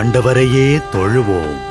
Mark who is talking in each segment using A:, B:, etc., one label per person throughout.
A: ஆண்டவரையே தொழுவோம்.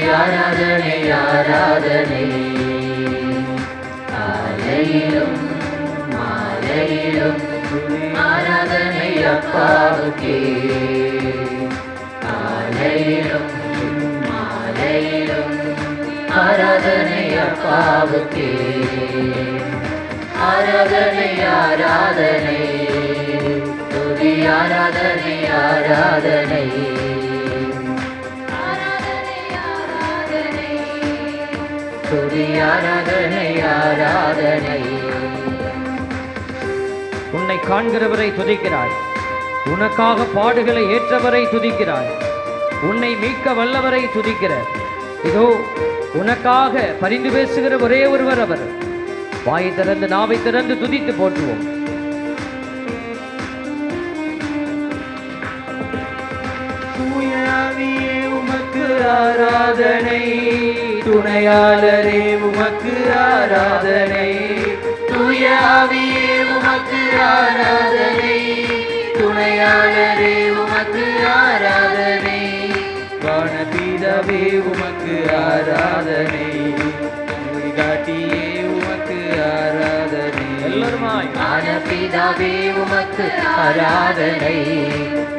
B: ஆராதனை ஆராதனை. காலையிலும் மாலையிலும் ஆராதனை அப்பாவுக்கே. காலையிலும் மாலையிலும் ஆராதனை அப்பாவுக்கே. ஆராதனை ஆராதனை. துதி ஆராதனை ஆராதனை. துதி ஆராதனை ஆராதனை.
C: உன்னை காண்கிறவரை துதிக்கிறாய். உனக்காக பாடுகளை ஏற்றவரை துதிக்கிறாய். உன்னை மீட்க வல்லவரை துதிக்கிற இதோ உனக்காக பரிந்து பேசுகிற ஒரே ஒருவர் அவர். வாயை திறந்து நாவை திறந்து துதித்து போற்றுவோம்.
D: உமக்கு ஆராதனை. துணையாளரே உமக்கு ஆராதனை. தூயாவியே உமக்கு ஆராதனை. துணையாளரே உமக்கு ஆராதனை. வானபீதாவே உமக்கு ஆராதனை. காட்டியே உமக்கு ஆராதனை.
B: ஞானபிதாவே உமக்கு ஆராதனை.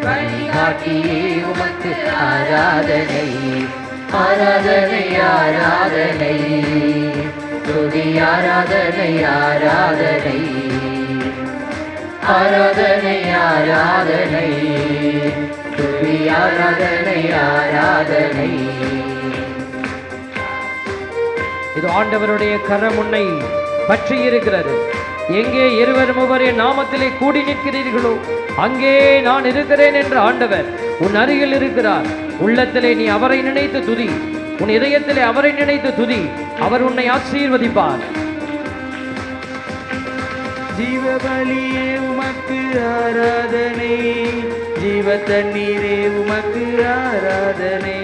B: வழிகாட்டியே உமக்கு ஆராதனை. ஆராதனை ஆராதனை துதி ஆராதனை ஆராதனை ஆராதனை ஆராதனை துதி ஆராதனை ஆராதனை
C: இது ஆண்டவருடைய கரம் உன்னை பற்றி இருக்கிறது. எங்கே இருவர் மூவரே நாமத்திலே கூடி நிற்கிறீர்களோ அங்கே நான் இருக்கிறேன் என்று ஆண்டவர் உன் அருகில் இருக்கிறார். உள்ளத்திலே நீ அவரை நினைத்து துதி. உன் இதயத்திலே அவரை நினைத்து துதி. அவர் உன்னை ஆசீர்வதிப்பார்.
D: ஜீவபலியே உமக்கு ஆராதனை. ஜீவ தண்ணீரே உமக்கு ஆராதனை.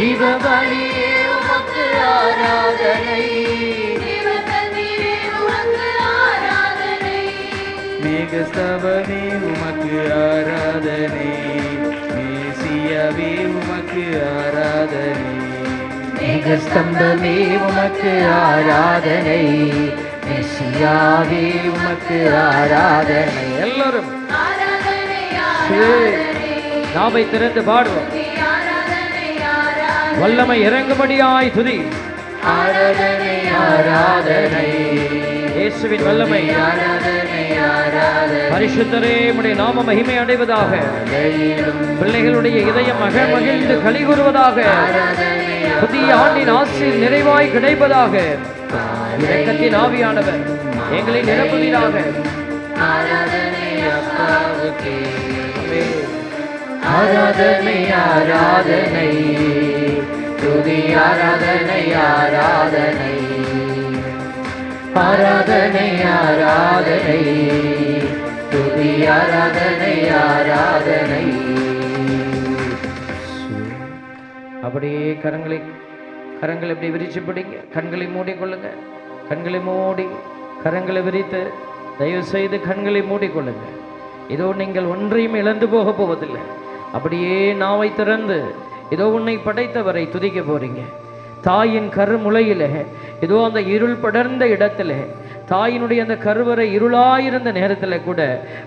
B: ஜீவபலியே உமக்கு ஆராதனை.
D: மேகஸ்தபமே உமக்கு ஆராதனை. மேசியாவே உமக்கு ஆராதனை.
B: மேகஸ்தம்பமே உமக்கு ஆராதனை. மெசியாவே உமக்கு ஆராதனை.
C: எல்லாரும். நாவை திறந்து பாடுவோம். வல்லமை இறங்கும்படியாய் துதி.
B: ஆராதனை ஆராதனை.
C: இயேசுவின் வல்லமை.
B: ஆராதனை
C: பரிசுத்தரே உடைய நாம மகிமை அடைவதாக. பிள்ளைகளுடைய இதயம் மக மகிழ்ந்து களி கூறுவதாக புதிய ஆண்டின் ஆசிர் நிறைவாய் கிடைப்பதாக. இரக்கத்தின் ஆவியானவர் எங்களை நிரப்புவீராக.
B: ஆராதனை ஆராதனை துதி ஆராதனை ஆராதனை. ஆராதனை ஆராதனை. துதி ஆராதனை ஆராதனை.
C: அப்படியே கரங்களை கரங்களை இப்படி விரிச்சு பிடிங்க. கண்களை மூடிக்கொள்ளுங்க கண்களை மூடி கரங்களை விரித்து தயவு செய்து கண்களை மூடிக்கொள்ளுங்க இதோ நீங்கள் ஒன்றையும் இழந்து போக போவதில்லை. அப்படியே நாவை திறந்து இதோ உன்னை படைத்தவரை துதிக்க போறீங்க. தாயின் கருமுலையில் ஏதோ அந்த இருள் படர்ந்த இடத்துல தாயினுடைய அந்த கருவறை இருளாயிருந்த நேரத்தில் கூட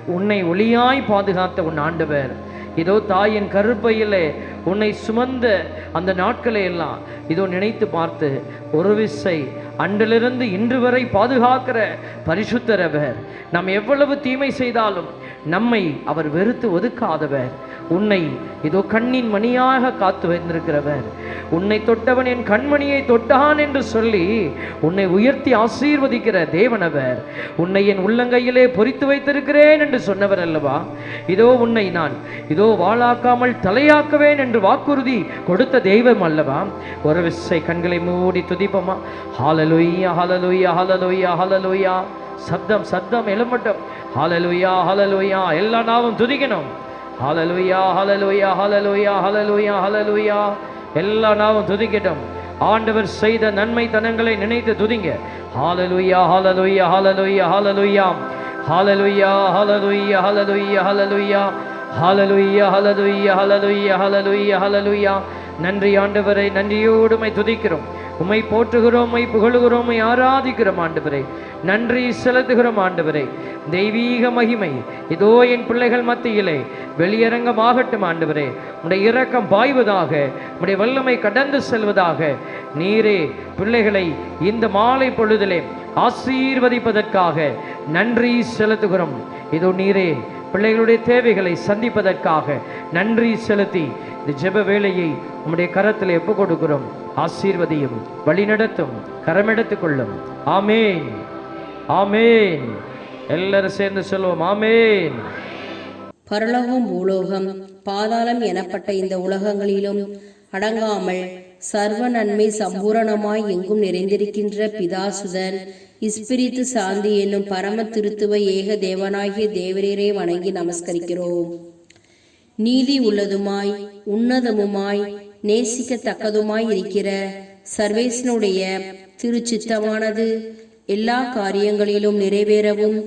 C: உன்னை ஒளியாய் பாதுகாத்த உன் ஆண்டவர். இதோ தாயின் கருப்பையிலே உன்னை சுமந்த அந்த நாட்களை எல்லாம் இதோ நினைத்து பார்த்து ஒரு விசை அன்றிலிருந்து இன்று வரை பாதுகாக்கிற பரிசுத்தரவர். நாம் எவ்வளவு தீமை செய்தாலும் நம்மை அவர் வெறுத்து ஒதுக்காதவர். உன்னை இதோ கண்ணின் மணியாக காத்து வைத்திருக்கிறவர். உன்னை தொட்டவன் என் கண்மணியை தொட்டான் என்று சொல்லி உன்னை உயர்த்தி ஆசீர்வதிக்கிற தேவனவர். உன்னை என் உள்ளங்கையிலே பொறித்து வைத்திருக்கிறேன் என்று சொன்னவர் அல்லவா? இதோ உன்னை நான் இதோ வாளாக்காமல் தலையாக்குவேன் என்று வாக்குறுதி கொடுத்த தெய்வம் அல்லவா? ஒரு விசை கண்களை மூடி துதிப்போமா? ஹலலுய்யா ஹலலுய்யா ஹலலுய்யா ஹலலுய்யா சப்தம் சப்தம் எழுமட்டும் ஹலலுய்யா ஹலலுய்யா எல்லா நாவும் துதிக்கணும் ஹலலுய்யா ஹலலுய்யா ஹலலுய்யா ஹலலுய்யா ஹலலுய்யா எல்லா நாவும் துதிக்கட்டும் ஆண்டவர் செய்த நன்மை தனங்களை நினைத்து துதிங்க ஹாலலுய்யா ஹாலலுய்யா ஹாலலுய்யா ஹாலலுய்யா ஹாலலுய்யா ஹாலலுய்யா ஹாலலுய்யா ஹாலலுய்யா ஹாலலுய்யா ஹலலுய்யா ஹலலுய்யா ஹலலுய்யா ஹலலுய்யா நன்றி ஆண்டவரை நன்றியோடுமை துதிக்கிறோம் உமை போற்றுகிறோம் புகழுகிறோமை புகழுகிறோம் ஆராதிக்கிறோம் ஆண்டவரே. நன்றி செலுத்துகிறோம் ஆண்டவரே. தெய்வீக மகிமை இதோ என் பிள்ளைகள் மத்தியிலே வெளியரங்கமாகட்டும் ஆண்டவரே. உடைய இரக்கம் பாய்வதாக உடைய வல்லமை கடந்து செல்வதாக. நீரே பிள்ளைகளை இந்த மாலை பொழுதிலே ஆசீர்வதிப்பதற்காக நன்றி செலுத்துகிறோம். இதோ நீரே பிள்ளைகளுடைய தேவைகளை சந்திப்பதற்காக நன்றி செலுத்தி இந்த ஜெப வேலையை உம்முடைய கரத்தில் ஒப்பு கொடுக்கிறோம். ஆசீர்வதியும் வழிநடத்தும் கரமெடுத்துக் கொள்ளும். ஆமேன். ஆமேன். எல்லாரும் சேர்ந்து சொல்லுவோம் ஆமேன்.
E: பரலோகம் பூலோகம் பாதாளம் எனப்பட்ட இந்த உலகங்களிலும் அடங்காமல் சர்வ நன்மை சம்பூரணமாய் எங்கும் நிறைந்திருக்கின்ற பிதாசுதன். இஸ்பிரித்து சாந்தி என்னும் பரம திருத்துவ ஏக தேவனாகிய தேவரீரை வணங்கி நமஸ்கரிக்கிறோம். நீதி உள்ளதுமாய் உன்னதமுமாய் நேசிக்கத்தக்கதுமாய் இருக்கிற சர்வேசனுடைய திருச்சித்தமானது எல்லா காரியங்களிலும் நிறைவேறவும்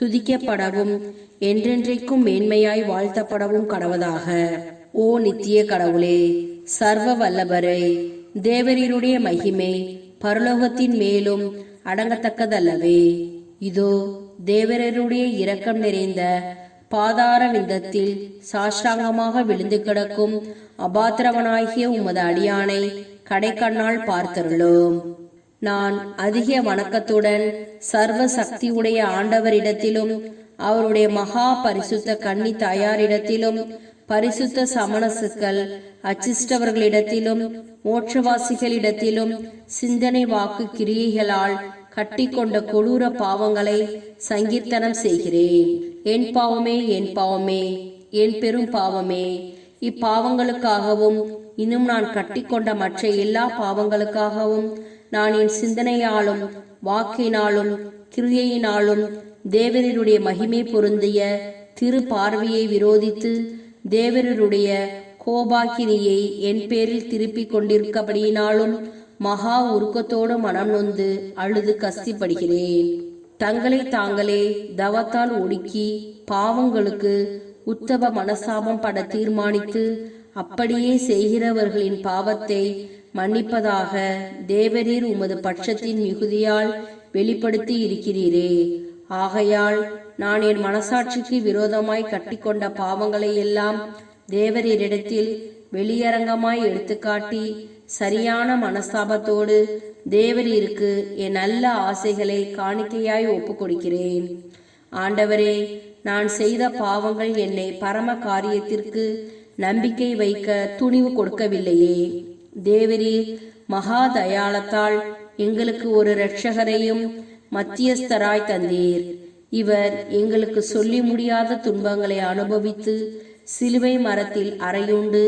E: துதிக்கப்படவும் என்றென்றைக்கும் மேன்மையாய் வாழ்த்தப்படவும் கடவதாக. ஓ நித்திய கடவுளே சர்வ வல்லபரே தேவரீருடைய மகிமை பரலோகத்தின் மேலும் அடங்கத்தக்கதல்லவே. இதோ தேவரருடைய இரக்கம் நிறைந்த பாதார விந்தத்தில் சாஷ்டாங்கமாக விழுந்து கிடக்கும் அபாத்திரவனாகிய உமது அடியானை கடைக்கண்ணால் பார்த்தருளும். நான் அதிக வணக்கத்துடன் சர்வ சக்தி உடைய ஆண்டவரிடத்திலும் அவருடைய மகா பரிசுத்த கன்னி தாயாரிடத்திலும் பரிசுத்த சமணசுக்கள் அச்சிஷ்டவர்களிடத்திலும் மோட்சவாசிகளிடத்திலும் சிந்தனை வாக்கு கிரியைகளால் கட்டிக்கொண்ட கொடூர பாவங்களை சங்கீர்த்தனம் செய்கிறேன். என் பாவமே என் பாவமே என் பெரும் பாவமே. இப்பாவங்களுக்காகவும் இன்னும் நான் கட்டிக்கொண்ட மற்ற எல்லா பாவங்களுக்காகவும் நான் என் சிந்தனையாலும் வாக்கினாலும் கிரியையினாலும் தேவரருடைய மகிமை பொருந்திய திரு பார்வையை விரோதித்து தேவரருடைய கோபாக்கினியை என் பேரில் திருப்பிக் கொண்டிருக்கபடியினாலும் மகா உருக்கத்தோடு மனம் நொந்து அழுது கஸ்திப்படுகிறேன் தங்களை தாங்களே தவத்தால் ஒடுக்கி பாவங்களுக்கு உத்தவ மனசாபம் பட தீர்மானித்து அப்படியே செய்கிறவர்களின் பாவத்தை மன்னிப்பதாக தேவரீர் உமது பட்சத்தின் மிகுதியால் வெளிப்படுத்தி இருக்கிறீரே. ஆகையால் நான் என் மனசாட்சிக்கு விரோதமாய் கட்டிக்கொண்ட பாவங்களை எல்லாம் தேவரீரிடத்தில் வெளியரங்கமாய் எடுத்துக்காட்டி சரியான மனஸ்தாபத்தோடு தேவரீருக்கு என் நல்ல ஆசைகளை காணிக்கையாய் ஒப்பு கொடுக்கிறேன் ஆண்டவரே நான் செய்த பாவங்கள் என்னை பரம காரியத்திற்கு நம்பிக்கை வைக்க துணிவு கொடுக்கவில்லையே. தேவரீர் மகா தயாளத்தால் எங்களுக்கு ஒரு இரட்சகரையும் மத்தியஸ்தராய் தந்தீர். இவர் எங்களுக்கு சொல்லி முடியாத துன்பங்களை அனுபவித்து சிலுவை மரத்தில் அறையுண்டு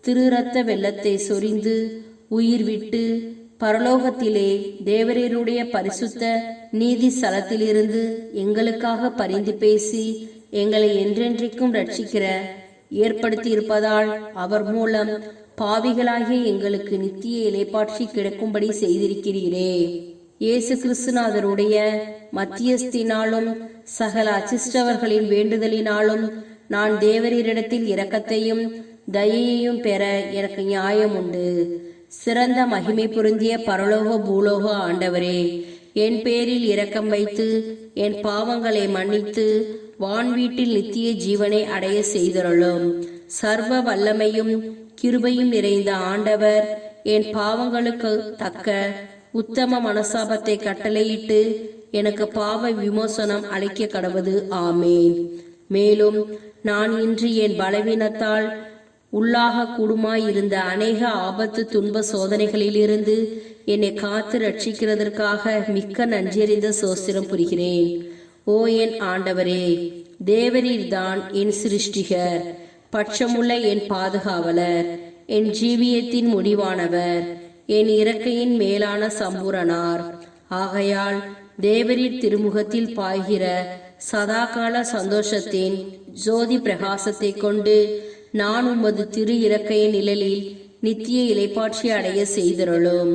E: திருரத்த வெள்ளத்தை சொரிந்து உயிர் விட்டு பரலோகத்திலே தேவரீருடைய பரிசுத்த நீதி ஸ்தலத்திலிருந்து எங்களுக்காக பரிந்து பேசி எங்களை என்றென்றைக்கும் ரட்சிக்கிற ஏற்படுத்தியிருப்பதால் அவர் மூலம் பாவிகளாகிய எங்களுக்கு நித்திய இலைப்பாட்சி கிடைக்கும்படி செய்திருக்கிறீரே. இயேசு கிறிஸ்துநாதருடைய மத்தியஸ்தினாலும் சகல அச்சிஷ்டவர்களின் வேண்டுதலினாலும் நான் தேவரீரிடத்தில் இரக்கத்தையும் தயையையும் பெற எனக்கு நியாயம் உண்டு. சிறந்த மகிமை பொருந்திய பரலோக பூலோக ஆண்டவரே என் பேரில் இரக்கம் வைத்து என் பாவங்களை மன்னித்து வான் வீட்டில் நித்திய ஜீவனை அடைய செய்தருளும். சர்வ வல்லமையும் கிருபையும் நிறைந்த ஆண்டவர் என் பாவங்களுக்கு தக்க உத்தம மனசாபத்தை கட்டளையிட்டு எனக்கு பாவ விமோசனம் அளிக்க கடவது. ஆமேன். மேலும் நான் இன்று என் பலவீனத்தால் உள்ளாக கூடுமாயிருந்த அநேக ஆபத்து துன்ப சோதனைகளிலிருந்து என்னை காத்து ரட்சிக்கிறதற்காக மிக்க நன்றியறிந்த சோஸ்திரம் புரிகிறேன். ஓ என் ஆண்டவரே தேவரீர்தான் என் சிருஷ்டிகர் பட்சமுள்ள என் பாதுகாவலர் என் ஜீவியத்தின் முடிவானவர். என் இறக்கையின் மேலான சம்பூரணார். ஆகையால் தேவரீர் திருமுகத்தில் பாய்கிற சதாகால சந்தோஷத்தின் ஜோதி பிரகாசத்தை கொண்டு நான் உமது திரு இறக்கைய நிழலில் நித்திய இலைப்பாட்சி அடைய செய்திருளும்.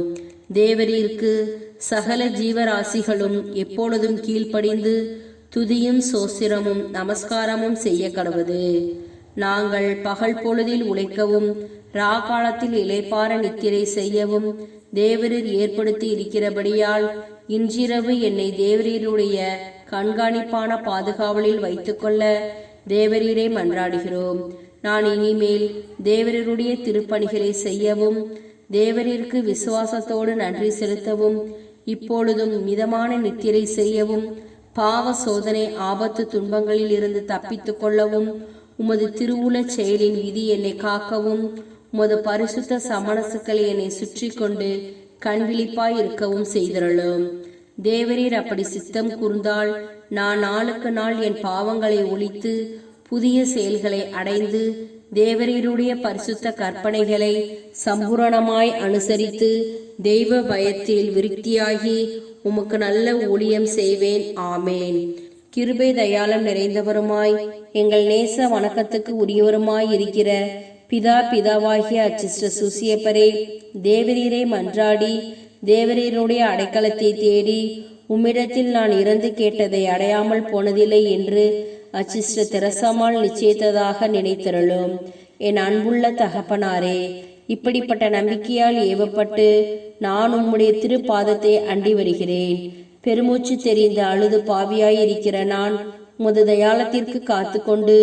E: தேவரீருக்கு சகல ஜீவராசிகளும் எப்பொழுதும் கீழ்ப்படிந்து துதியும் சோசிரமும் நமஸ்காரமும் செய்ய கடவுது நாங்கள் பகல் பொழுதில் உழைக்கவும் ராகாலத்தில் இளைப்பார நித்திரை செய்யவும் தேவரீர் ஏற்படுத்தி இருக்கிறபடியால் இன்றிரவு என்னை தேவரீருடைய கண்காணிப்பான பாதுகாவலில் வைத்துக்கொள்ள தேவரீரை மன்றாடுகிறோம். நான் இனிமேல் தேவரீருடைய திருப்பணிகளை செய்யவும் தேவரீருக்கு விசுவாசத்தோடு நன்றி செலுத்தவும் இப்பொழுதும் மிதமான நித்திரை செய்யவும் பாவ சோதனை ஆபத்து துன்பங்களில் இருந்து தப்பித்துக் கொள்ளவும் உமது திருவுளச் செயலின் விதி என்னை காக்கவும் உமது பரிசுத்த சமணசுக்களை என்னை சுற்றி கொண்டு கண்விழிப்பாய் இருக்கவும் செய்திருளும். தேவரீர் அப்படி சித்தம் கூர்ந்தால் நான் நாளுக்கு நாள் என் பாவங்களை ஒழித்து புதிய செயல்களை அடைந்து தேவரீருடைய பரிசுத்த கற்பனைகளை சம்பூரணமாய் அனுசரித்து தெய்வ பயத்தில் விருத்தியாகி உமக்கு நல்ல ஊழியம் செய்வேன். ஆமேன். கிருபை தயாளம் நிறைந்தவருமாய் எங்கள் நேச வணக்கத்துக்கு உரியவருமாய் இருக்கிற பிதா பிதாவாகிய அச்சிஷ்ட சுசியப்பரே தேவரீரை மன்றாடி தேவரீருடைய அடைக்கலத்தை தேடி உம்மிடத்தில் நான் இறந்து கேட்டதை அடையாமல் போனதில்லை என்று அச்சிஷ்ட திரசாமால் நிச்சயித்ததாக நினைத்திரளும். என் அன்புள்ள தகப்பனாரே இப்படிப்பட்ட நம்பிக்கையால் ஏவப்பட்டு நான் உம்முடைய திருப்பாதத்தை அண்டி வருகிறேன். பெருமூச்சு தெரிந்த அழுது பாவியாயிருக்கிற நான் உமது தயாளத்திற்கு காத்து கொண்டு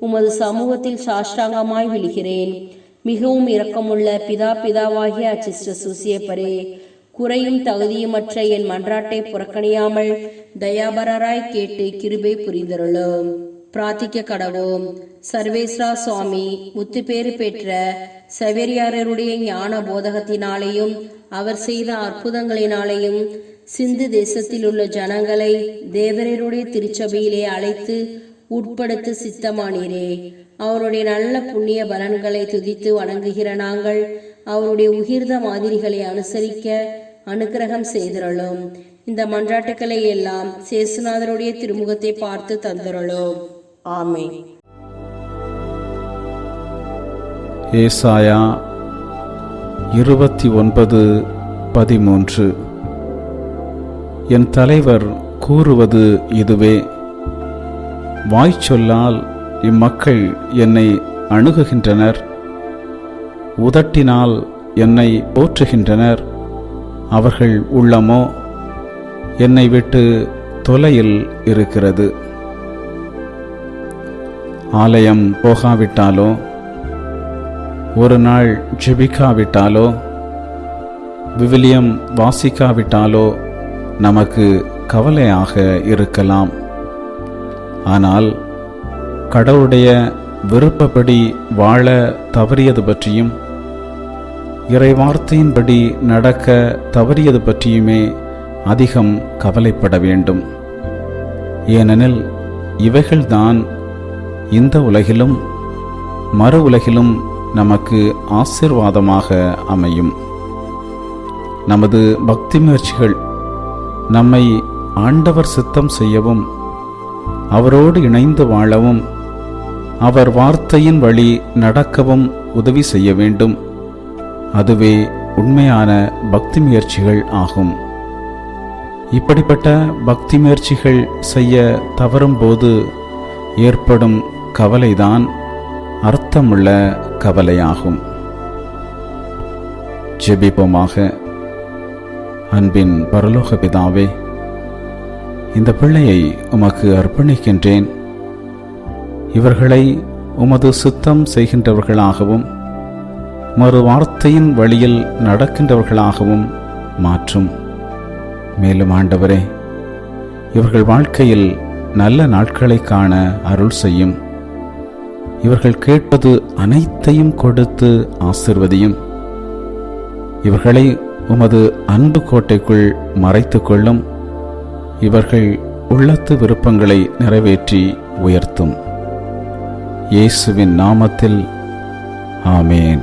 E: உமது சமூகத்தில் சாஷ்டாங்கமாய் விழுகிறேன். மிகவும் இரக்கமுள்ள பிதா பிதாவாகிய அச்சிஷ்ட சுசியப்பரே குறையும் தகுதியுமற்ற என் மன்றாட்டை புறக்கணியாமல் தயாபரராய் கேட்டு கிருபை புரிந்தருளும். பிரார்த்திக்க கடவோம். சர்வேஸ்வரா சுவாமி முத்துப்பேறு பெற்ற செவேரியாரருடைய ஞான போதகத்தினாலேயும் அவர் செய்த அற்புதங்களினாலேயும் சிந்து தேசத்தில் உள்ள ஜனங்களை தேவரருடைய திருச்சபையிலே அழைத்து உட்படுத்த சித்தமானீரே. அவருடைய நல்ல புண்ணிய பலன்களை துதித்து வணங்குகிற நாங்கள் அவருடைய உகிர்ந்த மாதிரிகளை அனுசரிக்க அனுக்கிரகம் செய்திருளும். இந்த மன்றாட்டுக்களை எல்லாம் சேசுநாதருடைய திருமுகத்தை பார்த்து தந்திரளோம். ஆமை
F: ஏசாயா இருபத்தி ஒன்பது பதிமூன்று. என் தலைவர் கூறுவது இதுவே. வாய்ச்சொல்லால் இம்மக்கள் என்னை அணுகுகின்றனர். உதட்டினால் என்னை போற்றுகின்றனர். அவர்கள் உள்ளமோ? என்னை விட்டு தொலையில் இருக்கிறது. ஆலயம் போகாவிட்டாலோ? ஒரு நாள் ஜெபிக்காவிட்டாலோ? விவிலியம் வாசிக்காவிட்டாலோ? நமக்கு கவலையாக இருக்கலாம். ஆனால் கடவுளுடைய விருப்பப்படி வாழ தவறியது பற்றியும் இறைவார்த்தையின்படி நடக்க தவறியது பற்றியுமே அதிகம் கவலைப்பட வேண்டும். ஏனெனில் இவைகள்தான் இந்த உலகிலும் மறு உலகிலும் நமக்கு ஆசிர்வாதமாக அமையும். நமது பக்தி முயற்சிகள் நம்மை ஆண்டவர் சித்தம் செய்யவும் அவரோடு இணைந்து வாழவும் அவர் வார்த்தையின் வழி நடக்கவும் உதவி செய்ய வேண்டும். அதுவே உண்மையான பக்தி முயற்சிகள் ஆகும். இப்படிப்பட்ட பக்தி முயற்சிகள் செய்ய தவறும்போது ஏற்படும் கவலைதான் அர்த்தமுள்ள கவலையாகும். ஜெபிப்போமாக. அன்பின் பரலோக பிதாவே இந்த பிள்ளையை உமக்கு அர்ப்பணிக்கின்றேன். இவர்களை உமது சுத்தம் செய்கின்றவர்களாகவும் மறு வார்த்தையின் வழியில் நடக்கின்றவர்களாகவும் மாற்றும். மேலும் ஆண்டவரே இவர்கள் வாழ்க்கையில் நல்ல நாட்களை காண அருள் செய்யும். இவர்கள் கேட்பது அனைத்தையும் கொடுத்து ஆசிர்வதியும். இவர்களை உமது அன்பு கோட்டைக்குள் மறைத்துக் கொள்ளும் இவர்கள் உள்ளத்து விருப்பங்களை நிறைவேற்றி உயர்த்தும். இயேசுவின் நாமத்தில் ஆமேன்.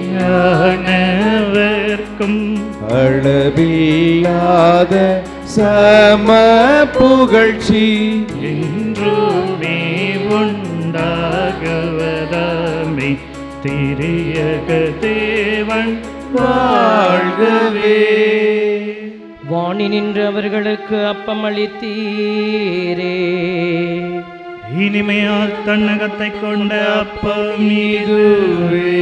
G: ஆவியானவர்க்கும்
H: அளவில்லாத சம புகழ்ச்சி.
G: என்றுமே உண்டாகவதாமே திரியக தேவன் வாழ்கவே.
C: வாணி நின்று அவர்களுக்கு அப்பம் அளித்தீரே
G: இனிமையால் தன்னகத்தை கொண்ட அப்பம் இதுவே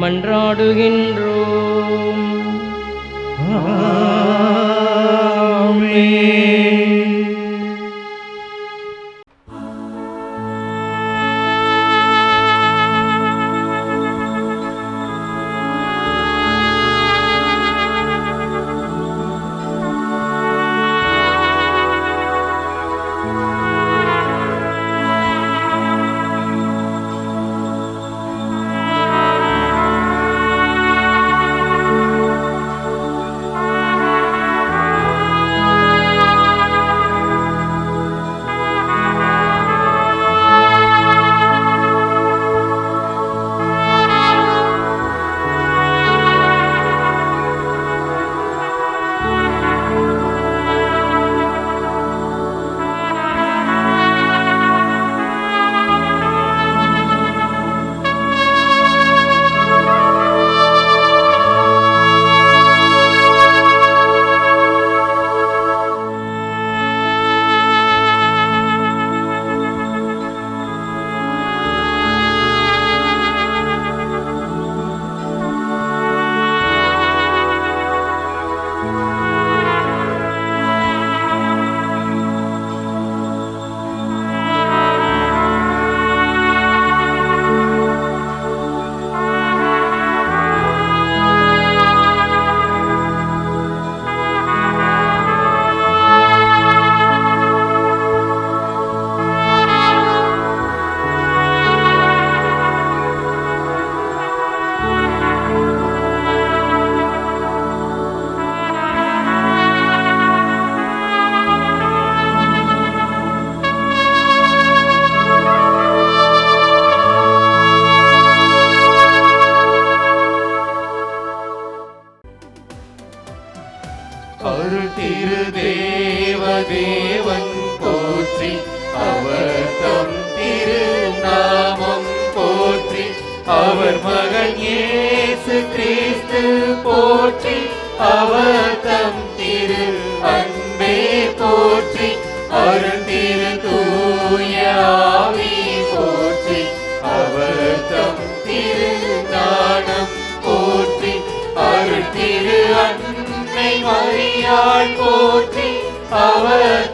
C: மன்றாடுகின்றோம்.
I: ஆமே அன்னை மரியாள் போற்றி அவர்